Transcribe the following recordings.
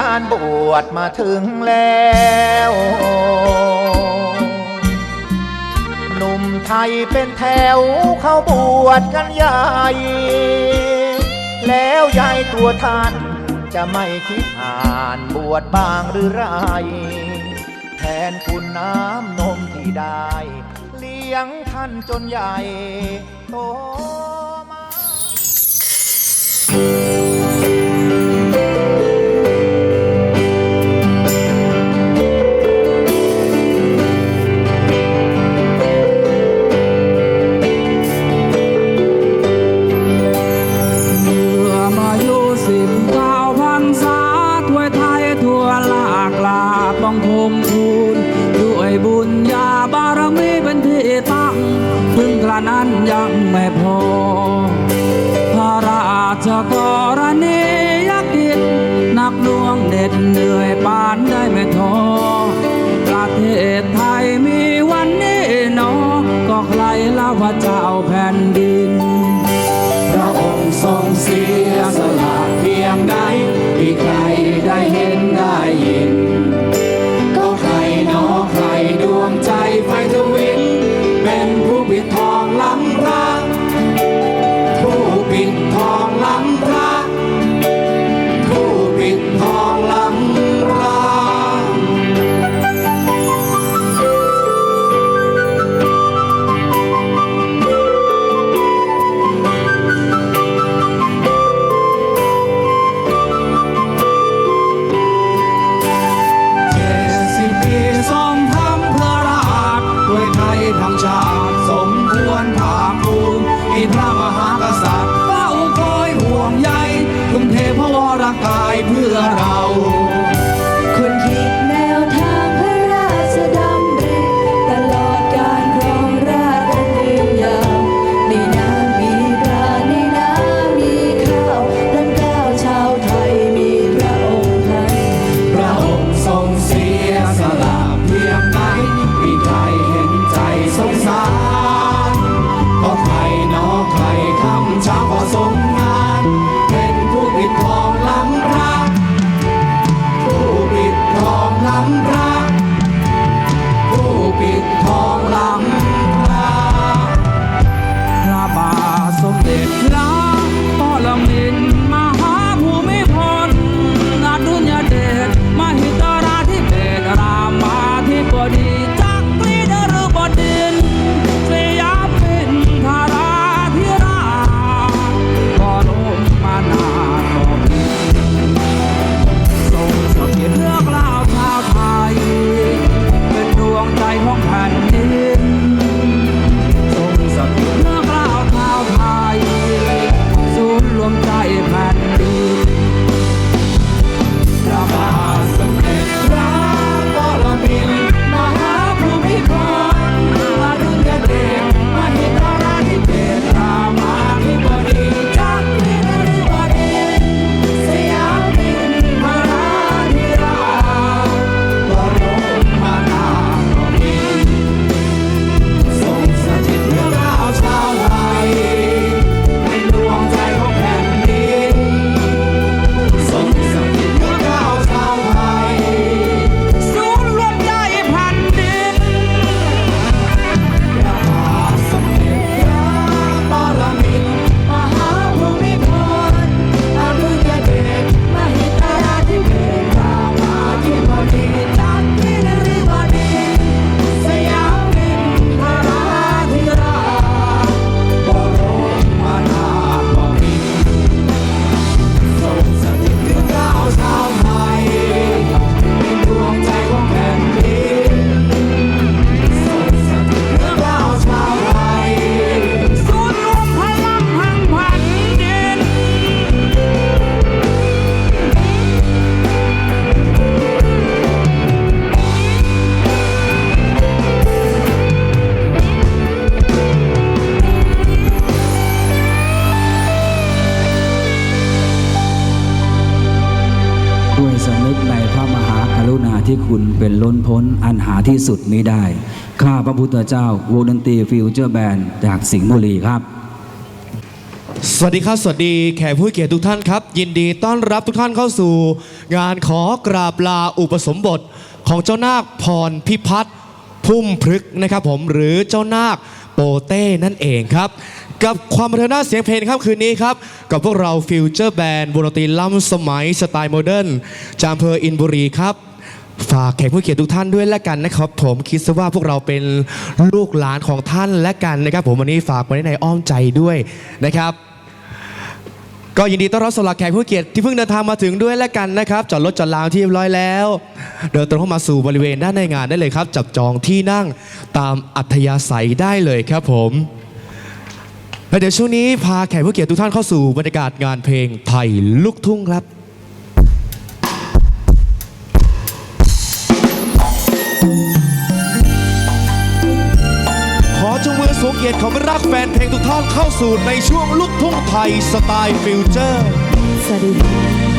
การบวชมาถึงแล้ว หนุ่มไทยเป็นแถวเข้าบวชกันใหญ่ แล้วยายตัวท่านจะไม่คิดอ่านบวชบ้างหรือไร แทนคุณน้ำนมที่ได้ เลี้ยงท่านจนใหญ่โต ที่สุดไม่ได้ ข้าพระพุทธเจ้าวงดนตรีฟิวเจอร์แบนด์จากสิงห์บุรีครับสวัสดีครับ สวัสดีแขกผู้เกียรติทุกท่านครับ ยินดีต้อนรับทุกท่านเข้าสู่ งานขอกราบลาอุปสมบทของเจ้านาคพรพิพัฒน์พุ่มพฤกนะครับผมหรือเจ้านาคโปเต้นั่นเองครับ กับความบันเทิงน่าเสียงเพลงครับคืนนี้ครับ กับพวกเราฟิวเจอร์แบนด์วงดนตรีล้ำสมัยสไตล์โมเดิร์นจามเพออินบุรีครับ ฝากแขกผู้เกียรติทุกท่านด้วยและกันนะครับ ผมคิดซะว่าพวกเราเป็นลูกหลานของท่านและกันนะครับ ผมวันนี้ฝากไว้ในอ้อมใจด้วยนะครับ ก็ยินดีต้อนรับสำหรับแขกผู้เกียรติที่เพิ่งเดินทางมาถึงด้วยและกันนะครับจอดรถจอดลาวที่เรียบร้อยแล้ว เดินตรงเข้ามาสู่บริเวณด้านในงานได้เลยครับ จับจองที่นั่งตามอัธยาศัยได้เลยครับผมและเดี๋ยวช่วงนี้พาแขกผู้เกียรติทุกท่านเข้าสู่บรรยากาศงานเพลงไทยลูกทุ่งครับ วงเกียรติของรักแฟนเพลงทุกท่านเข้าสู่ในช่วงลูกทุ่งไทยสไตล์ฟิวเจอร์ สวัสดี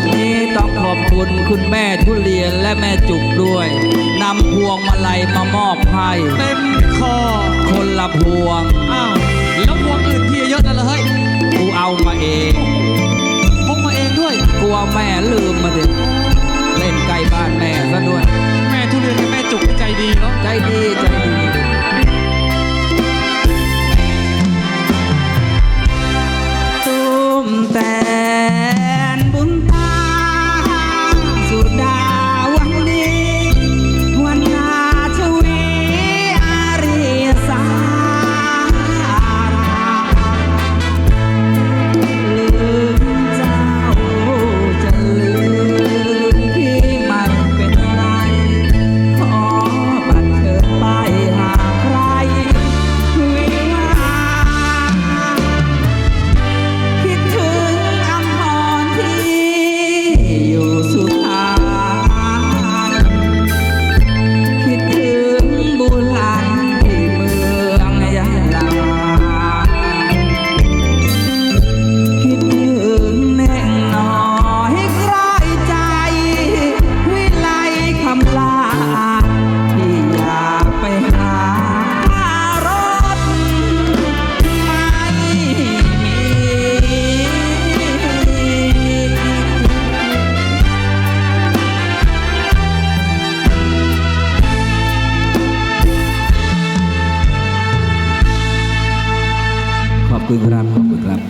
ันนี้ต้องขอบคุณคุณแม่ทุเรียนและแม่จุกด้วยนำพวงมาลัยมามอบให้เต็มคอคนละพวง อ้าวแล้วพวงอื่นทีเยอะนั่นเหรอเฮ้ยกูเอามาเองพกมาเองด้วยกลัวแม่ลืมมาเด็กเล่นไกลบ้านแม่ซะด้วย แม่ทุเรียนกับแม่จุกใจดีเนาะใจดีใจดีตุ้มแตนบุญ কুইগ্রাম কুইগ্রাম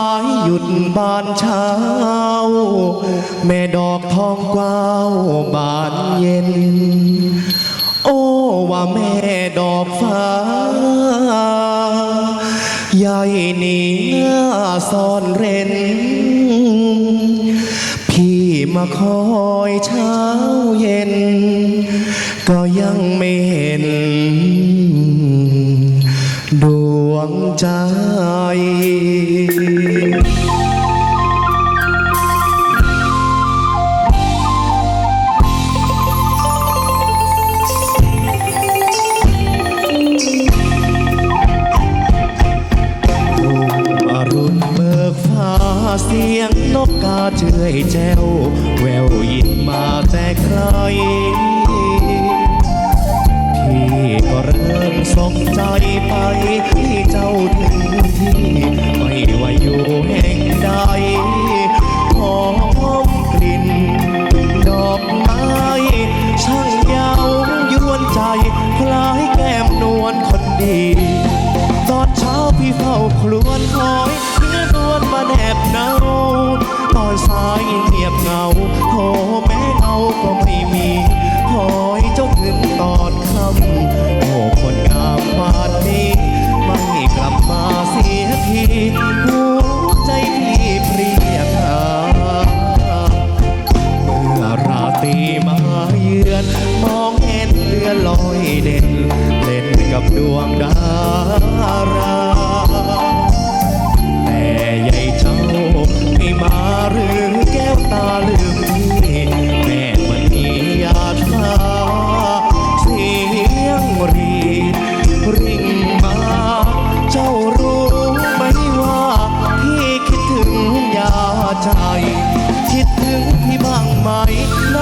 ายหยุดบานเช้า แม่ดอกทองกวาวบานเย็น โอ้ว่าแม่ดอกฟ้าใหญ่หนีหน้าซ่อนเร้น พี่มาคอยเช้าเย็น ก็ยังไม่เห็น ดวงใจ เจื่อยแจ้วแวว เรือลอยเด่น เล่นกับดวงดารา แต่ใหญ่เจ้าไม่มาหรือแก้วตาลืมพี่แม่มันมีหยาดฟ้าเสียงรีดริ่งมา เจ้ารู้ไหมว่าพี่คิดถึงยาใจ คิดถึงพี่บ้างไหมใน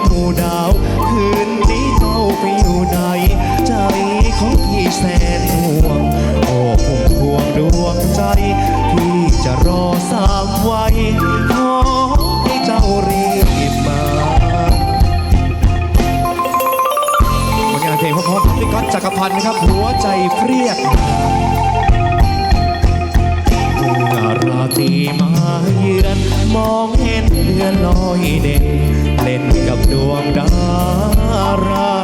มหมู่ดาว คืนนี้เจ้าไปอยู่ไหนใจของพี่แสนห่วง โอ้พุ่มพวงดวงใจ พี่จะรอสามไว้ขอให้เจ้ารีบมาผลงานเพลงพราะๆขอพี่ก๊อตจักรพันธ์นะครับ หัวใจเปรียกราตรีมาเยือน มองเห็นเดือนลอยเด่น เล่นกับดวงดารา